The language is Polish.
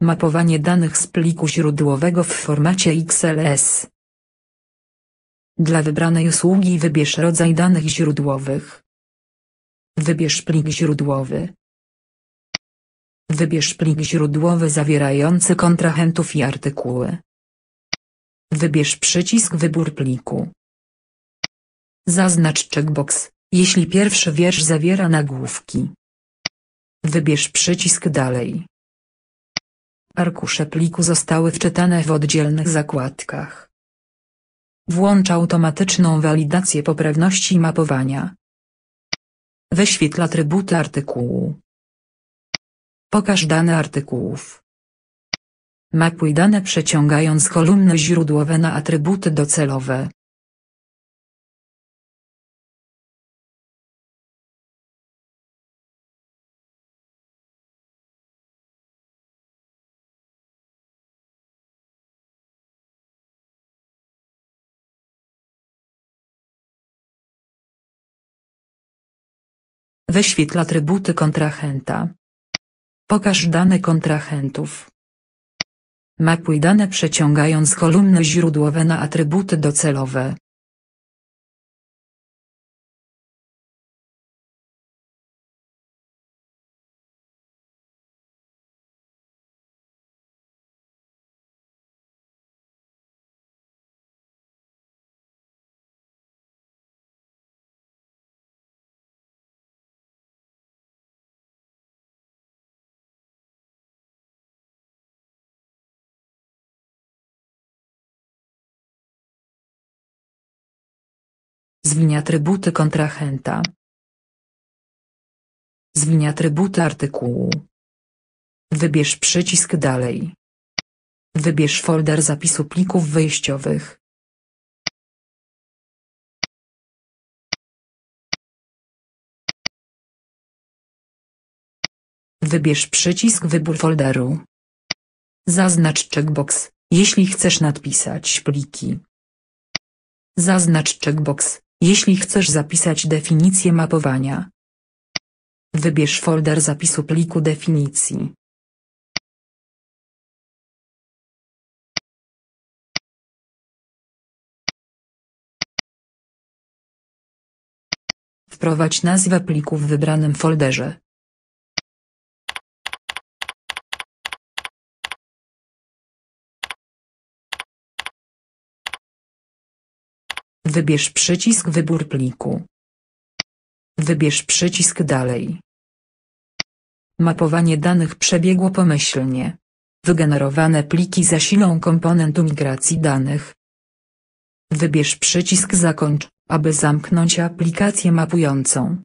Mapowanie danych z pliku źródłowego w formacie XLS. Dla wybranej usługi wybierz rodzaj danych źródłowych. Wybierz plik źródłowy. Wybierz plik źródłowy zawierający kontrahentów i artykuły. Wybierz przycisk Wybór pliku. Zaznacz checkbox, jeśli pierwszy wiersz zawiera nagłówki. Wybierz przycisk Dalej. Arkusze pliku zostały wczytane w oddzielnych zakładkach. Włącz automatyczną walidację poprawności mapowania. Wyświetl atrybuty artykułu. Pokaż dane artykułów. Mapuj dane przeciągając kolumny źródłowe na atrybuty docelowe. Wyświetl atrybuty kontrahenta. Pokaż dane kontrahentów. Mapuj dane przeciągając kolumny źródłowe na atrybuty docelowe. Zwiń atrybuty kontrahenta. Zwiń atrybuty artykułu. Wybierz przycisk Dalej. Wybierz folder zapisu plików wyjściowych. Wybierz przycisk Wybór folderu. Zaznacz checkbox, jeśli chcesz nadpisać pliki. Zaznacz checkbox, jeśli chcesz zapisać definicję mapowania. Wybierz folder zapisu pliku definicji. Wprowadź nazwę pliku w wybranym folderze. Wybierz przycisk Wybór pliku. Wybierz przycisk Dalej. Mapowanie danych przebiegło pomyślnie. Wygenerowane pliki zasilą komponentu migracji danych. Wybierz przycisk Zakończ, aby zamknąć aplikację mapującą.